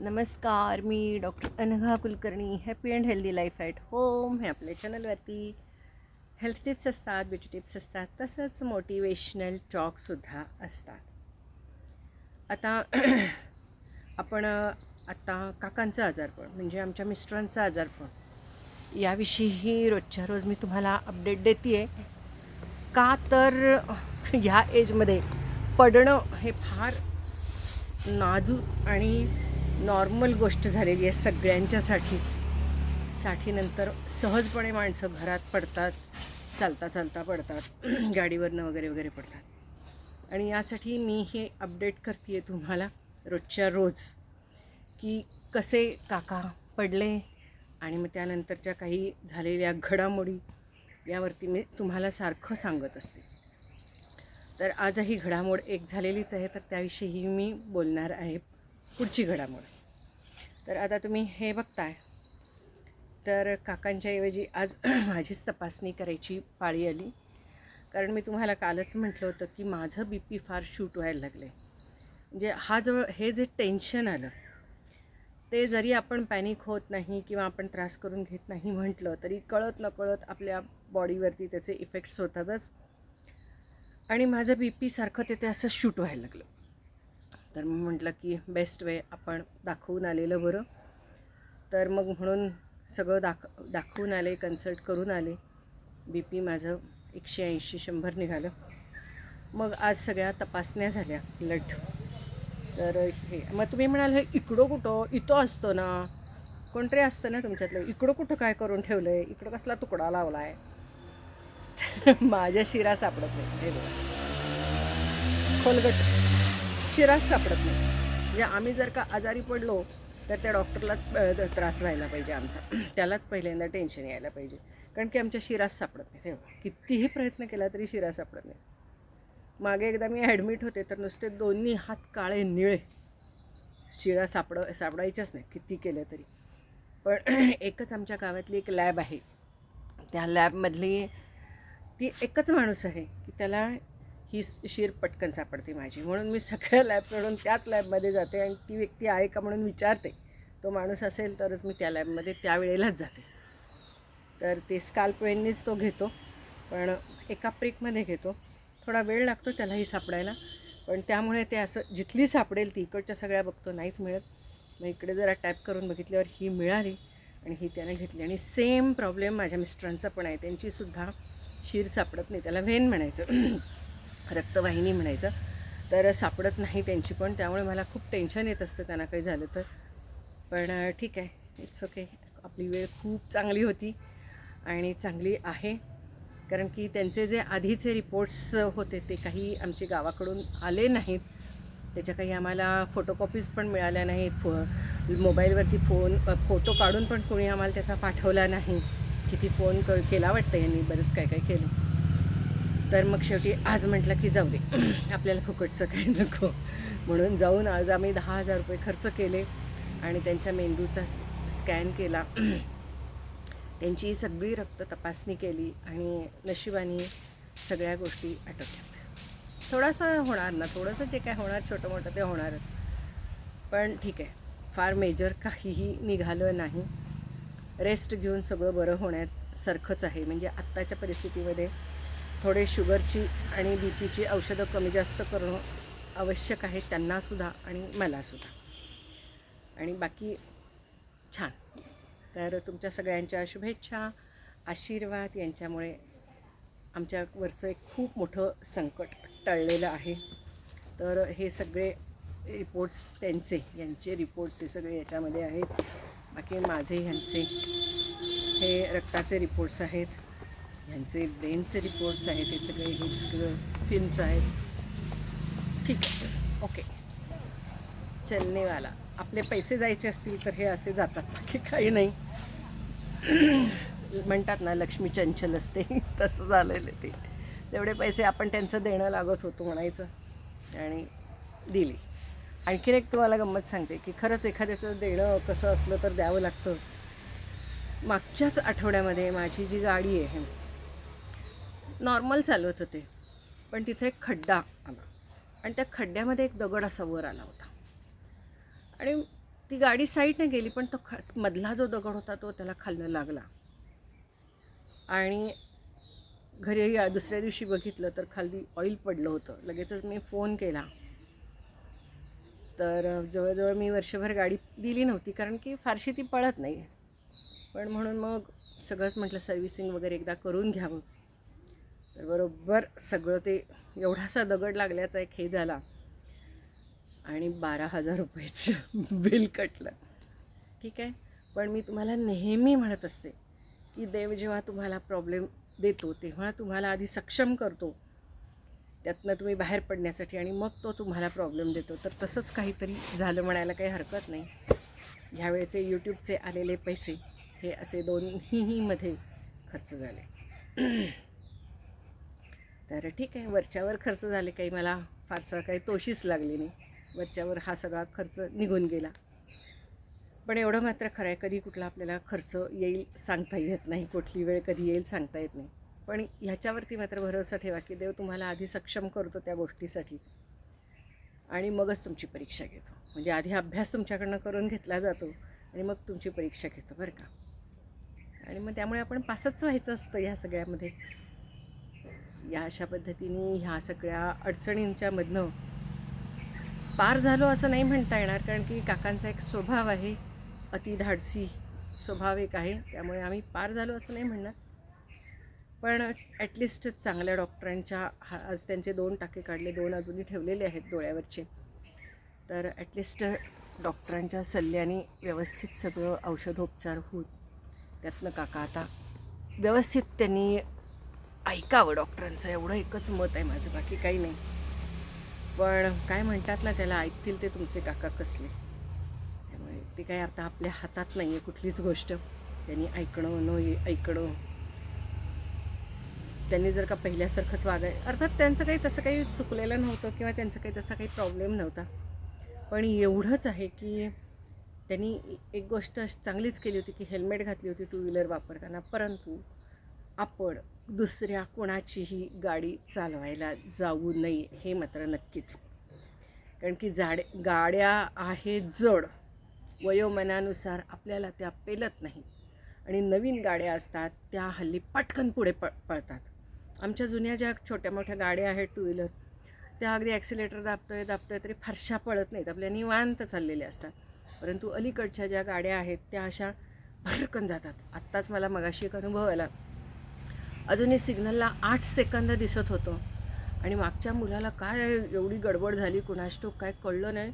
नमस्कार मी doctor Anagha Kulkarni happy and healthy life at home हे आपल्या चॅनलवरती हेल्थ टिप्स असतात ब्युटी टिप्स असतात तसंच मोटिवेशनल टॉकसुद्धा असतात. आता आपण आत्ता आता काकांचं आजारपण म्हणजे आमच्या मिस्टरांचं आजारपण याविषयीही रोजच्या रोज मी तुम्हाला अपडेट देते आहे का तर ह्या एजमध्ये पडणं हे फार नाजूक आणि नॉर्मल गोष्ट झालेली आहे सगळ्यांच्यासाठीच. साठीनंतर सहजपणे माणसं घरात पडतात चालता चालता पडतात गाडीवरनं वगैरे वगैरे पडतात. आणि यासाठी मी हे अपडेट करते आहे तुम्हाला रोजच्या रोज की कसे काका पडले आणि मग त्यानंतरच्या काही झालेल्या घडामोडी यावरती मी तुम्हाला सारखं सांगत असते. तर आजही घडामोड एक झालेलीच आहे तर त्याविषयी मी बोलणार आहे. पुढची घडामोड. तर आता तुम्ही हे बघताय. तर काकांच्या ऐवजी आज माझीच तपासणी करायची पाळी आली. कारण मी तुम्हाला कालच म्हटलं होतं की माझं बी पी फार शूट व्हायला लागले म्हणजे हा जो हे जे टेन्शन आलं ते जरी आपण पॅनिक होत नाही किंवा आपण त्रास करून घेत नाही म्हटलं तरी कळत नकळत आपल्या बॉडीवरती त्याचे इफेक्ट्स होतातच. आणि माझं बी पी सारखं ते ते असं शूट व्हायला लागलं. तर मग म्हटलं की बेस्ट वे आपण दाखवून आलेलं बरं. तर मग म्हणून सगळं दाख दाखवून आले कन्सल्ट करून आले. बी पी माझं एकशे ऐंशी शंभर निघालं. मग आज सगळ्या तपासण्या झाल्या ब्लड तर हे मग तुम्ही म्हणाल हे इकडं कुठं? इथं असतं ना. कोणतरी असतं ना तुमच्यातलं. इकडं कुठं काय करून ठेवलं आहे इकडं कसला तुकडा लावला आहे माझ्या शिरा सापडत नाही. हे बघा. खोलगट. शिराच सापडत नाही. म्हणजे आम्ही जर का आजारी पडलो तर त्या डॉक्टरलाच त्रास व्हायला पाहिजे आमचा. त्यालाच पहिल्यांदा टेन्शन यायला पाहिजे. कारण की आमच्या शिरास सापडत नाही तेव्हा कितीही प्रयत्न केला तरी शिरा सापडत नाही. मागे एकदा मी ॲडमिट होते तर नुसते दोन्ही हात काळे निळे शिळा सापड सापडायच्याच नाही किती केलं तरी. पण एकच आमच्या गावातली एक लॅब आहे. त्या लॅबमधली ती एकच माणूस आहे की त्याला ही शीर पटकन सापडते माझी. म्हणून मी सगळ्या लॅब सोडून त्याच लॅबमध्ये जाते आणि ती व्यक्ती आहे का म्हणून विचारते. तो माणूस असेल तरच मी त्या लॅबमध्ये त्यावेळेलाच जाते. तर ते स्काल्पवेननीच तो घेतो. पण एका प्रिकमध्ये घेतो. थोडा वेळ लागतो त्यालाही सापडायला. पण त्यामुळे ते असं जिथली सापडेल ती इकडच्या सगळ्या बघतो नाहीच मिळत. मग इकडे जरा टॅप करून बघितल्यावर ही मिळाली आणि ही त्याने घेतली. आणि सेम प्रॉब्लेम माझ्या मिस्टरांचा पण आहे. त्यांचीसुद्धा शीर सापडत नाही. त्याला व्हेन म्हणायचं. रक्तवाहिनी म्हणायचं. तर सापडत नाही त्यांची पण त्यामुळे मला खूप टेन्शन येत असतं त्यांना काही झालं तर. पण ठीक आहे. इट्स ओके आपली वेळ खूप चांगली होती आणि चांगली आहे. कारण की त्यांचे जे आधीचे रिपोर्ट्स होते ते काही आमचे गावाकडून आले नाहीत. त्याच्या काही आम्हाला फोटोकॉपीज पण मिळाल्या नाहीत. फो मोबाईलवरती फोन फोटो काढून पण कोणी आम्हाला त्याचा पाठवला नाही. किती फोन क केला वाटतं यांनी बरंच काय काय केलं. तर मग शेवटी आज म्हटलं की जाऊ दे. आपल्याला फुकटचं काही नको. म्हणून जाऊन आज आम्ही दहा हजार रुपये खर्च केले आणि त्यांच्या मेंदूचा स्कॅन केला. त्यांची सगळी रक्त तपासणी केली आणि नशिबाने सगळ्या गोष्टी आटोक्यात. थोडासा होणार ना थोडंसं जे काय होणार छोटं मोठं ते होणारच. पण ठीक आहे फार मेजर काहीही निघालं नाही. रेस्ट घेऊन सगळं बरं होण्यासारखंच आहे. म्हणजे आत्ताच्या परिस्थितीमध्ये थोडे शुगरची आणि बी पीची औषधं कमी जास्त करणं आवश्यक आहे त्यांनासुद्धा आणि मलासुद्धा आणि बाकी छान. तर तुमच्या सगळ्यांच्या शुभेच्छा आशीर्वाद यांच्यामुळे आमच्यावरचं एक खूप मोठं संकट टळलेलं आहे. तर हे सगळे रिपोर्ट्स त्यांचे यांचे रिपोर्ट्स हे सगळे याच्यामध्ये आहेत. बाकी माझे ह्यांचे हे रक्ताचे रिपोर्ट्स आहेत. ह्यांचे ब्रेनचे रिपोर्ट्स आहेत हे सगळे हे सगळं फिल्म्स आहेत. ठीक आहे ओके. चलनेवाला आपले पैसे जायचे असतील तर हे असे जातात की काही नाही. म्हणतात ना लक्ष्मी चंचल असते. तसं झालेलं ते. तेवढे पैसे आपण त्यांचं देणं लागत होतो म्हणायचं. आणि दिली. आणखीन एक तुम्हाला गंमत सांगते की खरंच एखाद्याचं देणं कसं असलं तर द्यावं लागतं. मागच्याच आठवड्यामध्ये माझी जी गाडी आहे नॉर्मल चालवत होते. पण तिथे एक खड्डा आला. आणि त्या खड्ड्यामध्ये एक दगड असा वर आला होता. आणि ती गाडी साईडने गेली पण तो ख मधला जो दगड होता तो त्याला खालनं लागला. आणि घरी या- दुसऱ्या दिवशी बघितलं तर खाली ऑइल पडलं होतं. लगेचच मी फोन केला. तर जवळजवळ मी वर्षभर गाडी दिली नव्हती कारण की फारशी ती पळत नाही पण म्हणून मग सगळंच म्हटलं सर्व्हिसिंग वगैरे एकदा करून घ्यावं. तर बरोबर सगळं ते एवढासा दगड लागल्याचा एक हे झाला. आणि बारा हजार रुपयाचं बिल कटलं. ठीक आहे? पण मी तुम्हाला नेहमी म्हणत असते की देव जेव्हा तुम्हाला प्रॉब्लेम देतो तेव्हा तुम्हाला आधी सक्षम करतो. त्यातनं तुम्ही बाहेर पडण्यासाठी आणि मग तो तुम्हाला प्रॉब्लेम देतो. तर तसंच काहीतरी झालं म्हणायला काही हरकत नाही. ह्यावेळेचे यूट्यूबचे आलेले पैसे हे असे दोन्हीमध्ये खर्च झाले. तर ठीक आहे वरच्यावर खर्च झाले काही मला फारसा काही तोशीच लागली नाही. वरच्यावर हा सगळा खर्च निघून गेला. पण एवढं मात्र खरं आहे कधी कुठला आपल्याला खर्च येईल सांगता येत नाही कुठली वेळ कधी येईल सांगता येत नाही. पण ह्याच्यावरती मात्र भरोसा ठेवा की देव तुम्हाला आधी सक्षम करतो त्या गोष्टीसाठी. आणि मगच तुमची परीक्षा घेतो. म्हणजे आधी अभ्यास तुमच्याकडनं करून घेतला जातो आणि मग तुमची परीक्षा घेतो बरं का? आणि मग त्यामुळे आपण पासच व्हायचं असतं ह्या सगळ्यामध्ये. या अशा पद्धतीने ह्या सगळ्या अडचणींच्यामधनं पार झालो असं नाही म्हणता येणार कारण की काकांचा एक स्वभाव आहे अति धाडसी स्वभाव एक आहे त्यामुळे आम्ही पार झालो असं नाही म्हणणार. पण ॲटलिस्ट चांगल्या डॉक्टरांच्या हा आज त्यांचे दोन टाके काढले दोन अजूनही ठेवलेले आहेत डोळ्यावरचे. तर ॲटलिस्ट डॉक्टरांच्या सल्ल्याने व्यवस्थित सगळं औषधोपचार होऊन त्यातनं काका आता व्यवस्थित त्यांनी ऐकावं डॉक्टरांचं एवढं एकच मत आहे माझं बाकी काही नाही. पण काय म्हणतात ना त्याला ऐकतील ते तुमचे काका कसले. त्यामुळे ते काय आता आपल्या हातात नाही आहे कुठलीच गोष्ट. त्यांनी ऐकणं न ऐकणं. त्यांनी जर का पहिल्यासारखंच वागाय अर्थात त्यांचं काही तसं काही चुकलेलं नव्हतं किंवा त्यांचं काही तसा काही प्रॉब्लेम नव्हता. पण एवढंच आहे की त्यांनी एक गोष्ट अशी चांगलीच केली होती की हेल्मेट घातली होती टू व्हीलर वापरताना. परंतु आपण दुसऱ्या कोणाचीही गाडी चालवायला जाऊ नये हे मात्र नक्कीच. कारण की जाडे गाड्या आहेत जड. वयोमनानुसार आपल्याला त्या पेलत नाही आणि नवीन गाड्या असतात त्या हल्ली पटकन पुढे प पळतात. आमच्या जुन्या ज्या छोट्या मोठ्या गाड्या आहेत टू व्हीलर त्या अगदी ॲक्सिलेटर दाबतोय दाबतोय तरी फारशा पळत नाहीत. आपल्या निवांत चाललेल्या असतात. परंतु अलीकडच्या ज्या गाड्या आहेत त्या अशा भरकन जातात. आत्ताच मला मगाशी एक अनुभव आला. अजूनही सिग्नलला आठ सेकंद दिसत होतं. आणि मागच्या मुलाला काय एवढी गडबड झाली कुणाशी ठाऊक काय कळलं नाही.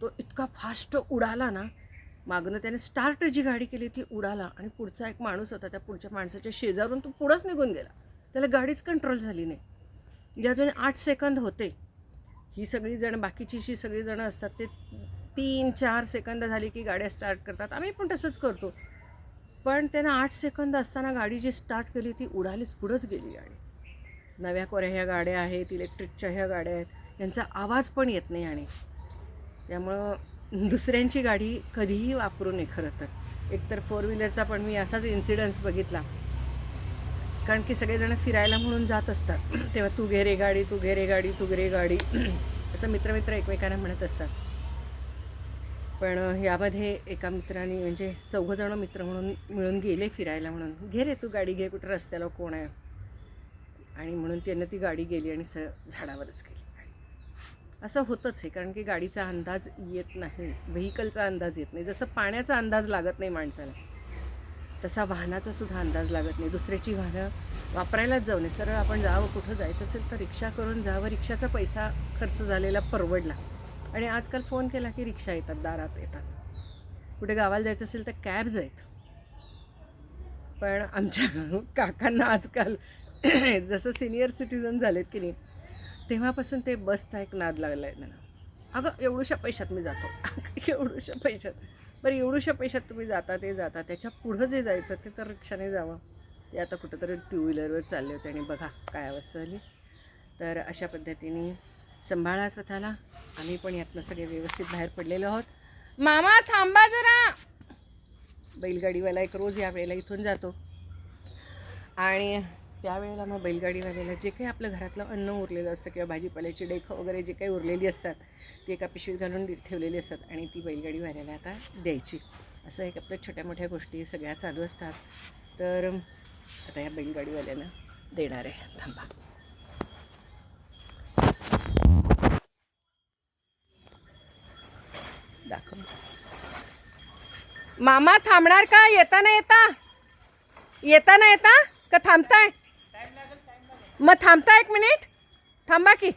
तो इतका फास्ट उडाला ना मागनं त्याने स्टार्ट जी गाडी केली ती उडाला आणि पुढचा एक माणूस होता त्या पुढच्या माणसाच्या शेजारून तो पुढंच निघून गेला. त्याला गाडीच कंट्रोल झाली नाही. ज्या अजून आठ सेकंद होते ही सगळीजणं बाकीची जी सगळीजणं असतात ते तीन चार सेकंद झाली की गाड्या स्टार्ट करतात. आम्ही पण तसंच करतो. पण त्यानं आठ सेकंद असताना गाडी जी स्टार्ट केली ती उडालीच पुढंच गेली आणि. नव्या कोऱ्या ह्या गाड्या आहेत इलेक्ट्रिकच्या ह्या गाड्या आहेत यांचा आवाज पण येत नाही आणि. त्यामुळं दुसऱ्यांची गाडी कधीही वापरू नये खरं तर. एकतर फोर व्हीलरचा पण मी असाच इन्सिडन्स बघितला. कारण की सगळेजण फिरायला म्हणून जात असतात. तेव्हा तू घे रे गाडी तू घे रे गाडी तू घे रे गाडी. असं मित्रमित्र एकमेकांना म्हणत असतात. पण यामध्ये एका मित्राने म्हणजे चौघंजणं मित्र म्हणून मिळून गेले फिरायला म्हणून. घे रे तू गाडी घे कुठं रस्त्याला कोण आहे? आणि म्हणून त्यांना ती गाडी गेली आणि सर झाडावरच गेली. असं होतंच आहे कारण की गाडीचा अंदाज येत नाही. व्हेकलचा अंदाज येत नाही. जसं पाण्याचा अंदाज लागत नाही माणसाला तसा वाहनाचा सुद्धा अंदाज लागत नाही. दुसऱ्याची वाहनं वापरायलाच जाऊ नये. सरळ आपण जावं कुठं जायचं असेल तर रिक्षा करून जावं. रिक्षाचा पैसा खर्च झालेला परवडला. आणि आजकाल फोन केला की रिक्षा येतात दारात येतात. कुठे गावाला जायचं असेल तर कॅब्स आहेत. पण आमच्या काकांना आजकाल जसं सिनियर सिटीजन झालेत की नाही तेव्हापासून ते बसचा एक नाद लागला आहे त्यांना अगं एवढूशा पैशात मी जातो. एवढूशा पैशात. बरं एवढूशा पैशात तुम्ही जाता ते जाता. त्याच्या पुढं जे जायचं ते तर रिक्षाने जावं. ते आता कुठंतरी टू व्हीलरवर चालले होते आणि बघा काय अवस्था झाली. तर अशा पद्धतीने सांभाळा स्वतःला. आम्ही पण यातनं सगळे व्यवस्थित बाहेर पडलेलो आहोत. मामा थांबा जरा. बैलगाडीवाला एक रोज या वेळेला इथून जातो. आणि त्यावेळेला मग बैलगाडीवाल्याला जे काही आपलं घरातलं अन्न उरलेलं असतं किंवा भाजीपाल्याची डेखं वगैरे जे काही उरलेली असतात ती एका पिशवीत घालून दि- ठेवलेली असतात आणि ती बैलगाडीवाल्याला आता द्यायची. असं एक आपल्या छोट्या मोठ्या गोष्टी सगळ्या चालू असतात. तर आता या बैलगाडीवाल्यानं देणार आहे. थांबा. मामा थांबणार का? येता ना येता? येता ना येता? का थांबताय? मग थांबता एक मिनिट? थांबा की.